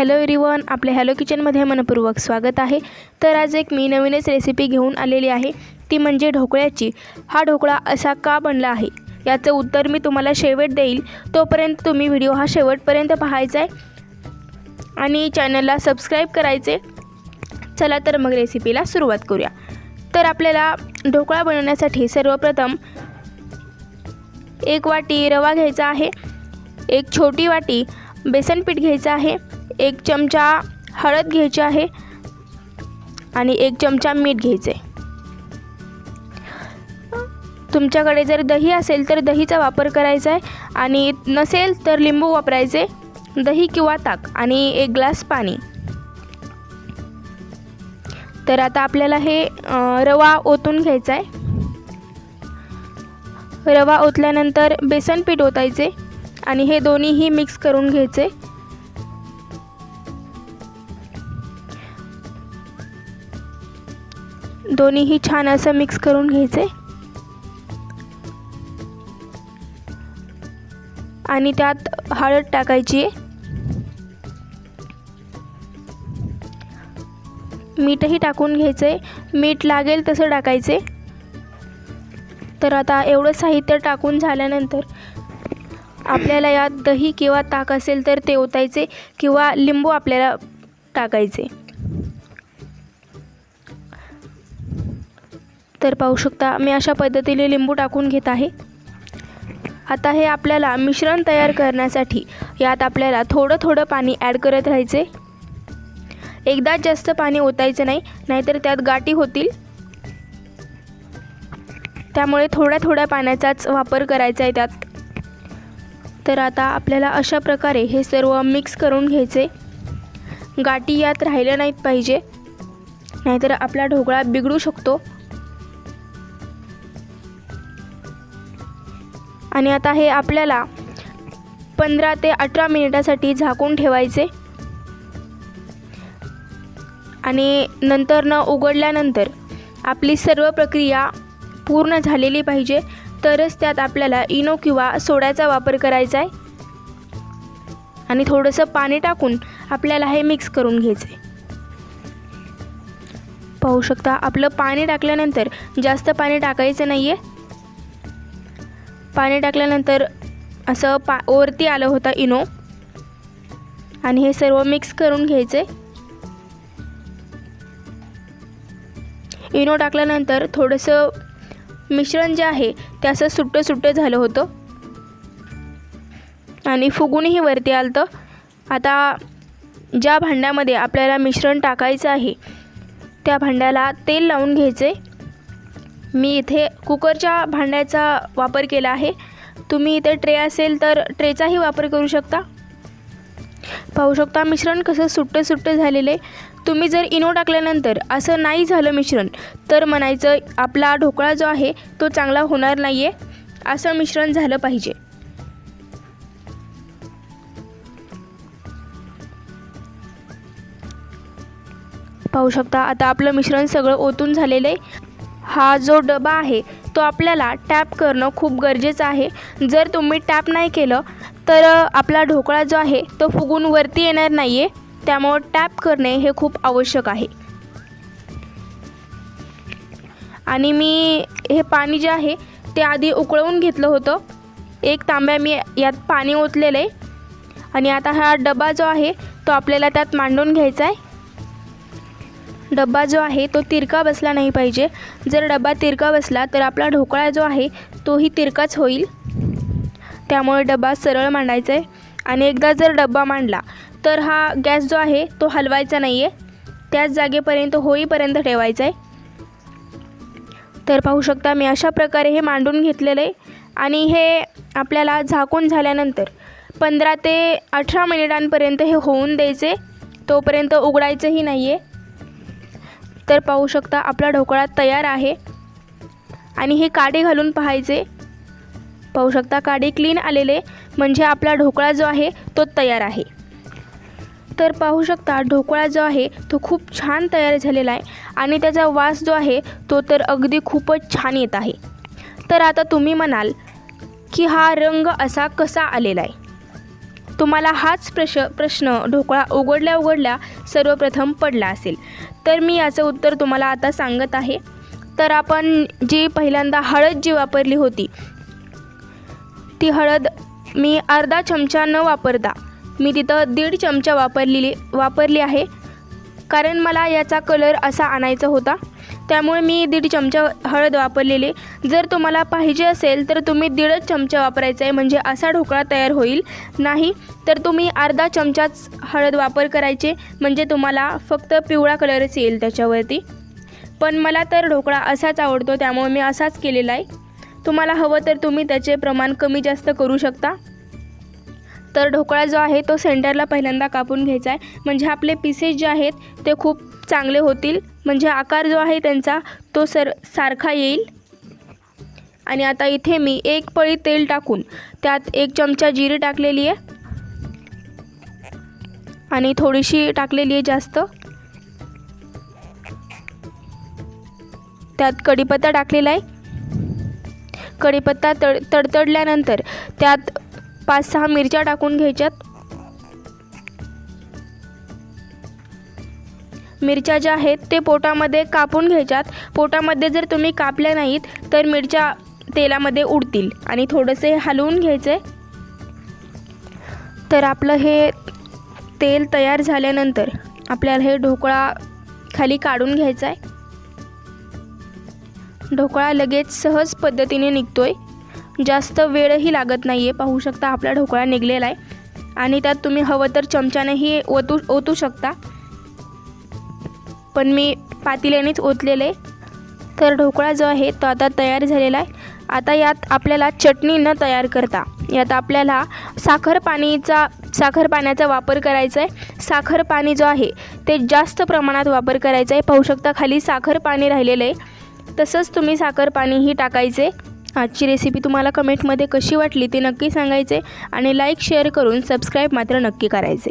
Hello everyone आपल्या hello किचनमध्ये मनपूर्वक स्वागत आहे. तर आज एक मी नवीनच रेसिपी घेऊन आलेली आहे. ती म्हणजे ढोकळ्याची. हा ढोकळा असा का बनला आहे? याचं उत्तर मी तुम्हाला शेवट देईल. तोपर्यंत तुम्ही व्हिडिओ हा शेवटपर्यंत पाहायचा आहे आणि चॅनलला सबस्क्राईब करायचे. चला तर मग रेसिपीला सुरुवात करूया. तर आपल्याला ढोकळा बनवण्यासाठी सर्वप्रथम एक वाटी रवा घ्यायचा आहे. एक छोटी वाटी बेसन पीठ घ्यायचं आहे. एक चमचा हळद घ्यायची आहे आणि एक चमचा मीठ घ्यायचे तुमच्याकडे जर दही असेल तर दहीचा वापर करायचा आहे आणि नसेल तर लिंबू वापरायचे. दही किंवा ताक आणि एक ग्लास पाणी. तर आता आपल्याला हे रवा ओतून घ्यायचा आहे रवा ओतल्यानंतर बेसन पीठ ओतायचे आणि हे दोन्हीही मिक्स करून घ्यायचे. दोन्हीही छान असं मिक्स करून घ्यायचे. आणि त्यात हळद टाकायची आहे. मीठही टाकून घ्यायचं आहे. मीठ लागेल तसं टाकायचे. तर आता एवढं साहित्य टाकून झाल्यानंतर आपल्याला यात दही किंवा ताक असेल तर ते ओतायचे किंवा लिंबू आपल्याला टाकायचे. तर पाहू शकता. मी अशा पद्धतीने लिंबू टाकून घेत आहे. आता हे आपल्याला मिश्रण तयार करण्यासाठी यात आपल्याला थोडं थोडं पाणी ॲड करत राहायचे. एकदाच जास्त पाणी ओतायचं नाही नाहीतर त्यात गाठी होतील. त्यामुळे थोड्या थोड्या पाण्याचाच वापर करायचा आहे त्यात. तर आता आपल्याला अशा प्रकारे हे सर्व मिक्स करून घ्यायचे. गाठी यात राहिल्या नाहीत पाहिजे. नाहीतर आपला ढोकळा बिघडू शकतो. आणि आता हे आपल्याला पंधरा ते अठरा मिनिटासाठी झाकून ठेवायचे. आणि नंतर न उघडल्यानंतर आपली सर्व प्रक्रिया पूर्ण झालेली पाहिजे तरच त्यात आपल्याला इनो किंवा सोड्याचा वापर करायचा आहे. आणि थोडंसं पाणी टाकून आपल्याला हे मिक्स करून घ्यायचं आहे पाहू शकता आपलं पाणी टाकल्यानंतर जास्त पाणी टाकायचं नाही आहे पाणी टाकल्यानंतर असं पा वरती आलं होतं इनो. आणि हे सर्व मिक्स करून घ्यायचे. इनो टाकल्यानंतर थोडंसं मिश्रण जे आहे ते असं सुट्टं सुट्टं झालं होतं. आणि फुगूनही वरती आलं तर आता ज्या भांड्यामध्ये आपल्याला मिश्रण टाकायचं आहे त्या भांड्याला तेल लावून घ्यायचे. मी इथे कुकरच्या भांड्याचा वापर केला आहे. तुम्ही इथे ट्रे असेल तर ट्रेचाही वापर करू शकता. पाहू शकता मिश्रण कसं सुट्टं सुट्टं झालेलं. आहे तुम्ही जर इनो टाकल्यानंतर असं नाही झालं मिश्रण तर म्हणायचं आपला ढोकळा जो आहे तो चांगला होणार नाही आहे असं मिश्रण झालं पाहिजे. पाहू शकता आता आपलं मिश्रण सगळं ओतून झालेलं आहे. हा जो डबा आहे तो आपल्याला टॅप करणं खूप गरजेचं आहे. जर तुम्ही टॅप नाही केलं तर आपला ढोकळा जो आहे तो फुगून वरती येणार नाही आहे त्यामुळं टॅप करणे हे खूप आवश्यक आहे. आणि मी हे पाणी जे आहे ते आधी उकळवून घेतलं होतं. एक तांब्या मी यात पाणी ओतलेलं आहे. आणि आता हा डबा जो आहे तो आपल्याला त्यात मांडून घ्यायचा आहे. डब्बा जो आहे तो तिरका बसला नाही पाहिजे. जर डबा तिरका बसला तर आपला ढोकळा जो आहे तोही तिरकाच होईल. त्यामुळे डब्बा सरळ मांडायचा आहे. आणि एकदा जर डब्बा मांडला तर हा गॅस जो आहे तो हलवायचा नाही आहे त्याच जागेपर्यंत होईपर्यंत ठेवायचा आहे. तर पाहू शकता मी अशा प्रकारे हे मांडून घेतलेलं आहे. आणि हे आपल्याला झाकून झाल्यानंतर पंधरा ते अठरा मिनिटांपर्यंत हे होऊन द्यायचे. तोपर्यंत उघडायचंही नाही आहे तर पाहू शकता. आपला ढोकळा तयार आहे. आणि हे काडे घालून पाहायचे. पाहू शकता काडे क्लीन आलेले. म्हणजे आपला ढोकळा जो आहे तो तयार आहे. तर पाहू शकता ढोकळा जो आहे तो खूप छान तयार झालेला आहे. आणि त्याचा वास जो आहे तो तर अगदी खूपच छान येत आहे. तर आता तुम्ही म्हणाल की हा रंग असा कसा आलेला आहे? तुम्हाला हाच प्रश प्रश्न ढोकळा उघडल्या उघडल्या सर्वप्रथम पडला असेल. तर मी याचं उत्तर तुम्हाला आता सांगत आहे. तर आपण जी पहिल्यांदा हळद जी वापरली होती ती हळद मी अर्धा चमचा न वापरता मी तिथं दीड चमचा वापरलेली वापरली आहे. कारण मला याचा कलर असा आणायचा होता. त्यामुळे मी दीड चमचा हळद वापरलेली. जर तुम्हाला पाहिजे असेल तर तुम्ही दीडच चमचा वापरायचा आहे म्हणजे असा ढोकळा तयार होईल. नाही तर तुम्ही अर्धा चमचाच हळद वापर करायचे म्हणजे तुम्हाला फक्त पिवळा कलरच येईल त्याच्यावरती. पण मला तर ढोकळा असाच आवडतो त्यामुळे मी असाच केलेला आहे. तुम्हाला हवं तर तुम्ही त्याचे प्रमाण कमी जास्त करू शकता. तर ढोकळा जो आहे तो सेंटरला पहिल्यांदा कापून घ्यायचा आहे. म्हणजे आपले पीसेस जे आहेत ते खूप चांगले होतील. म्हणजे आकार जो आहे त्यांचा तो सर सारखा येईल. आणि आता इथे मी एक पळी तेल टाकून त्यात एक चमचा जिरे टाकलेली आहे. आणि थोडीशी टाकलेली आहे जास्त. त्यात कढीपत्ता टाकलेला आहे. कढीपत्ता तड तडतडल्यानंतर त्यात पाच सहा मिरच्या टाकून घ्यायच्यात. मिरच्या ज्या आहेत ते पोटामध्ये कापून घ्यायच्यात. पोटामध्ये जर तुम्ही कापल्या नाहीत तर मिरच्या तेलामध्ये उडतील आणि थोडंसं हे हलवून घ्यायचं आहे तर आपलं हे तेल तयार झाल्यानंतर आपल्याला हे ढोकळा खाली काढून घ्यायचा आहे ढोकळा लगेच सहज पद्धतीने निघतो आहे जास्त वेळही लागत नाही आहे पाहू शकता आपला ढोकळा निघलेला आहे. आणि त्यात तुम्ही हवं तर चमच्यानेही ओतू ओतू शकता. पण मी पातेल्यानेच ओतलेले. तर ढोकळा जो आहे तो आता तयार झालेला आहे. आता यात आपल्याला चटणी न तयार करता यात आपल्याला साखर पाणीचा साखर पाण्याचा वापर करायचा आहे साखर पाणी जो आहे ते जास्त प्रमाणात वापर करायचा आहे पाहू शकता खाली साखर पाणी राहिलेलं आहे. तसंच तुम्ही साखर पाणीही टाकायचे. आजची रेसिपी तुम्हाला कमेंटमध्ये कशी वाटली ते नक्की सांगायचे आणि लाईक शेअर करून सबस्क्राईब मात्र नक्की करायचे.